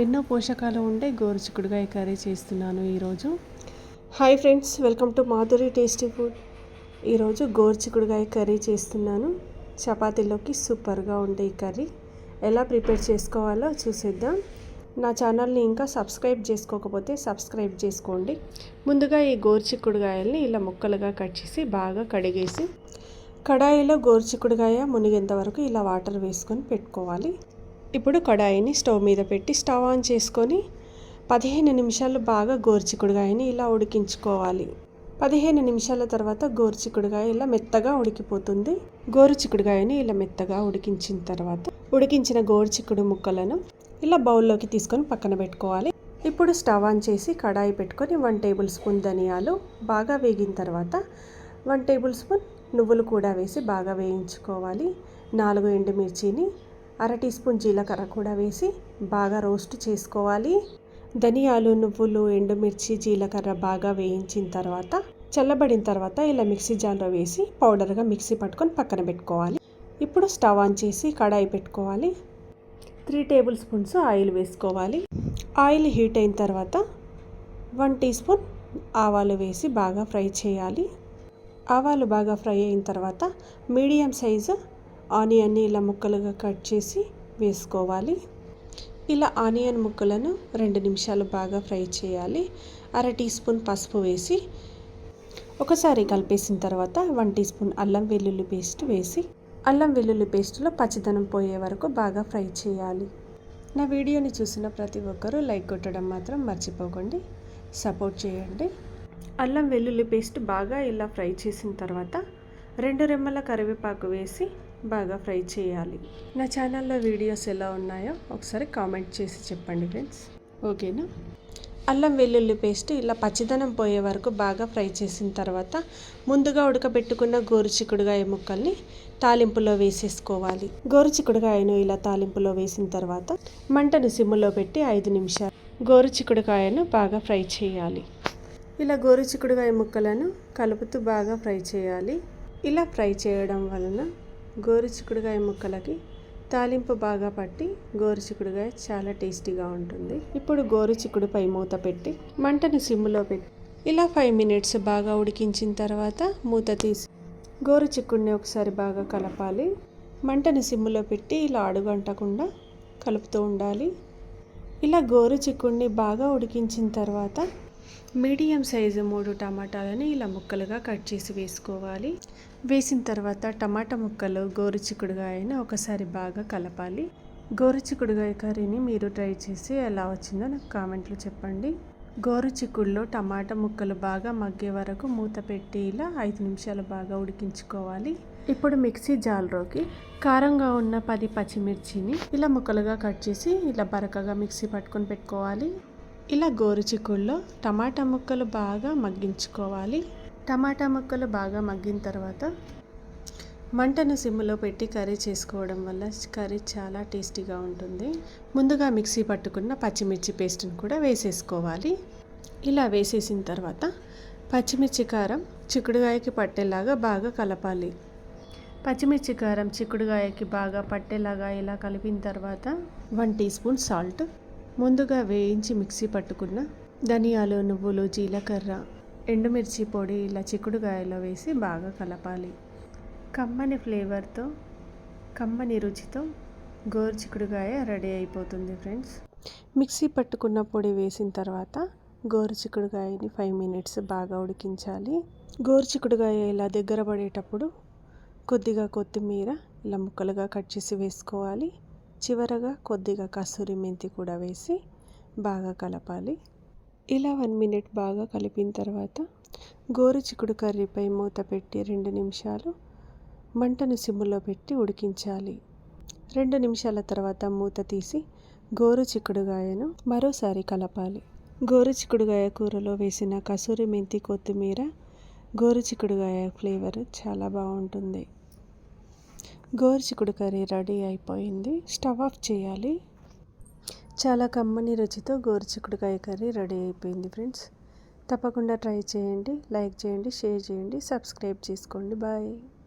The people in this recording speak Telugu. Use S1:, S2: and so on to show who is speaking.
S1: ఎన్నో పోషకాలు ఉండే గోరుచిక్కుడుగాయ కర్రీ చేస్తున్నాను ఈరోజు.
S2: Hi friends welcome to Madhuri tasty food ఈరోజు గోరుచిక్కుడుగాయ కర్రీ చేస్తున్నాను. చపాతీలోకి సూపర్గా ఉండే ఈ కర్రీ. ఎలా ప్రిపేర్ చేసుకోవాలో చూసేద్దాం. నా ఛానల్ని ఇంకా సబ్స్క్రైబ్ చేసుకోకపోతే సబ్స్క్రైబ్ చేసుకోండి. ముందుగా ఈ గోరుచిక్కుడుగాయల్ని ఇలా ముక్కలుగా కట్ చేసి బాగా కడిగేసి కడాయిలో గోరుచిక్కుడుగాయ మునిగేంత వరకు ఇలా వాటర్ వేసుకొని పెట్టుకోవాలి. ఇప్పుడు కడాయిని స్టవ్ మీద పెట్టి స్టవ్ ఆన్ చేసుకొని పదిహేను నిమిషాలు బాగా గోర్చికుడుగాయని ఇలా ఉడికించుకోవాలి. పదిహేను నిమిషాల తర్వాత గోరుచిక్కుడుగాయ ఇలా మెత్తగా ఉడికిపోతుంది. గోరుచిక్కుడుగాయని ఇలా మెత్తగా ఉడికించిన తర్వాత ఉడికించిన గోరుచిక్కుడు ముక్కలను ఇలా బౌల్లోకి తీసుకొని పక్కన పెట్టుకోవాలి. ఇప్పుడు స్టవ్ ఆన్ చేసి కడాయి పెట్టుకొని వన్ టేబుల్ స్పూన్ ధనియాలు బాగా వేగిన తర్వాత వన్ టేబుల్ స్పూన్ నువ్వులు కూడా వేసి బాగా వేయించుకోవాలి. నాలుగు ఎండుమిర్చిని అర టీ స్పూన్ జీలకర్ర కూడా వేసి బాగా రోస్ట్ చేసుకోవాలి. ధనియాలు నువ్వులు ఎండుమిర్చి జీలకర్ర బాగా వేయించిన తర్వాత చల్లబడిన తర్వాత ఇలా మిక్సీ జార్లో వేసి పౌడర్గా మిక్సీ పట్టుకొని పక్కన పెట్టుకోవాలి. ఇప్పుడు స్టవ్ ఆన్ చేసి కడాయి పెట్టుకోవాలి. త్రీ టేబుల్ స్పూన్స్ ఆయిల్ వేసుకోవాలి. ఆయిల్ హీట్ అయిన తర్వాత వన్ టీ స్పూన్ ఆవాలు వేసి బాగా ఫ్రై చేయాలి. ఆవాలు బాగా ఫ్రై అయిన తర్వాత మీడియం సైజు ఆనియన్ని ఇలా ముక్కలుగా కట్ చేసి వేసుకోవాలి. ఇలా ఆనియన్ ముక్కలను రెండు నిమిషాలు బాగా ఫ్రై చేయాలి. అర టీ స్పూన్ పసుపు వేసి ఒకసారి కలిపేసిన తర్వాత వన్ టీ స్పూన్ అల్లం వెల్లుల్లి పేస్ట్ వేసి అల్లం వెల్లుల్లి పేస్ట్లో పచ్చిదనం పోయే వరకు బాగా ఫ్రై చేయాలి. నా వీడియోని చూసిన ప్రతి ఒక్కరూ లైక్ కొట్టడం మాత్రం మర్చిపోకండి. సపోర్ట్ చేయండి. అల్లం వెల్లుల్లి పేస్ట్ బాగా ఇలా ఫ్రై చేసిన తర్వాత రెండు రెమ్మల కరివేపాకు వేసి బాగా ఫ్రై చేయాలి. నా ఛానల్లో వీడియోస్ ఎలా ఉన్నాయో ఒకసారి కామెంట్ చేసి చెప్పండి ఫ్రెండ్స్. ఓకేనా? అల్లం వెల్లుల్లి పేస్ట్ ఇలా పచ్చిదనం పోయే వరకు బాగా ఫ్రై చేసిన తర్వాత ముందుగా ఉడకబెట్టుకున్న గోరుచిక్కుడుగాయ ముక్కల్ని తాలింపులో వేసేసుకోవాలి. గోరుచిక్కుడుగాయను ఇలా తాలింపులో వేసిన తర్వాత మంటను సిమ్ములో పెట్టి ఐదు నిమిషాలు గోరుచిక్కుడుకాయను బాగా ఫ్రై చేయాలి. ఇలా గోరుచిక్కుడుగాయ ముక్కలను కలుపుతూ బాగా ఫ్రై చేయాలి. ఇలా ఫ్రై చేయడం వలన గోరుచిక్కుడుగాయ ముక్కలకి తాలింపు బాగా పట్టి గోరుచిక్కుడుగాయ చాలా టేస్టీగా ఉంటుంది. ఇప్పుడు గోరుచిక్కుడుపై మూత పెట్టి మంటని సిమ్లో పెట్టి ఇలా ఫైవ్ మినిట్స్ బాగా ఉడికించిన తర్వాత మూత తీసి గోరుచిక్కుడిని ఒకసారి బాగా కలపాలి. మంటని సిమ్లో పెట్టి ఇలా అడుగంటకుండా కలుపుతూ ఉండాలి. ఇలా గోరుచిక్కుడిని బాగా ఉడికించిన తర్వాత మీడియం సైజు మూడు టమాటాలను ఇలా ముక్కలుగా కట్ చేసి వేసుకోవాలి. వేసిన తర్వాత టమాటా ముక్కలు గోరుచిక్కుడుగాయని ఒకసారి బాగా కలపాలి. గోరుచిక్కుడుగాయ కర్రీని మీరు ట్రై చేసి ఎలా వచ్చిందో నాకు కామెంట్లో చెప్పండి. గోరుచిక్కుడులో టమాటా ముక్కలు బాగా మగ్గే వరకు మూత పెట్టి ఇలా ఐదు నిమిషాలు బాగా ఉడికించుకోవాలి. ఇప్పుడు మిక్సీ జాలరోకి కారంగా ఉన్న పది పచ్చిమిర్చిని ఇలా ముక్కలుగా కట్ చేసి ఇలా బరకగా మిక్సీ పట్టుకొని పెట్టుకోవాలి. ఇలా గోరుచిక్కుల్లో టమాటా ముక్కలు బాగా మగ్గించుకోవాలి. టమాటా ముక్కలు బాగా మగ్గిన తర్వాత మంటను సిమ్లో పెట్టి కర్రీ చేసుకోవడం వల్ల కర్రీ చాలా టేస్టీగా ఉంటుంది. ముందుగా మిక్సీ పట్టుకున్న పచ్చిమిర్చి పేస్ట్ని కూడా వేసేసుకోవాలి. ఇలా వేసేసిన తర్వాత పచ్చిమిర్చి కారం చిక్కుడుగాయకి పట్టేలాగా బాగా కలపాలి. పచ్చిమిర్చి కారం చిక్కుడుగాయకి బాగా పట్టేలాగా ఇలా కలిపిన తర్వాత వన్ టీ స్పూన్ సాల్ట్ ముందుగా వేయించి మిక్సీ పట్టుకున్న ధనియాలు నువ్వులు జీలకర్ర ఎండుమిర్చి పొడి ఇలా చిక్కుడుగాయలో వేసి బాగా కలపాలి. కమ్మని ఫ్లేవర్తో కమ్మని రుచితో గోరు చిక్కుడుగాయ రెడీ అయిపోతుంది ఫ్రెండ్స్. మిక్సీ పట్టుకున్న పొడి వేసిన తర్వాత గోరు చిక్కుడుగాయని ఫైవ్ మినిట్స్ బాగా ఉడికించాలి. గోరు చిక్కుడుగాయ ఇలా దగ్గర పడేటప్పుడు కొద్దిగా కొత్తిమీర ఇలా ముక్కలుగా కట్ చేసి వేసుకోవాలి. చివరగా కొద్దిగా కస్తూరి మెంతి కూడా వేసి బాగా కలపాలి. ఇలా వన్ మినిట్ బాగా కలిపిన తర్వాత గోరు చిక్కుడు కర్రీపై మూత పెట్టి రెండు నిమిషాలు మంటను సిమ్ములో పెట్టి ఉడికించాలి. రెండు నిమిషాల తర్వాత మూత తీసి గోరు చిక్కుడుగాయను మరోసారి కలపాలి. గోరు చిక్కుడుగాయ కూరలో వేసిన కసూరి మెంతి కొత్తిమీర గోరు చిక్కుడుగాయ ఫ్లేవర్ చాలా బాగుంటుంది. గోరుచిక్కుడు కర్రీ రెడీ అయిపోయింది. స్టవ్ ఆఫ్ చేయాలి. చాలా కమ్మని రుచితో గోరుచిక్కుడుకాయ కర్రీ రెడీ అయిపోయింది ఫ్రెండ్స్. తప్పకుండా ట్రై చేయండి లైక్ చేయండి షేర్ చేయండి సబ్స్క్రైబ్ చేసుకోండి. బాయ్.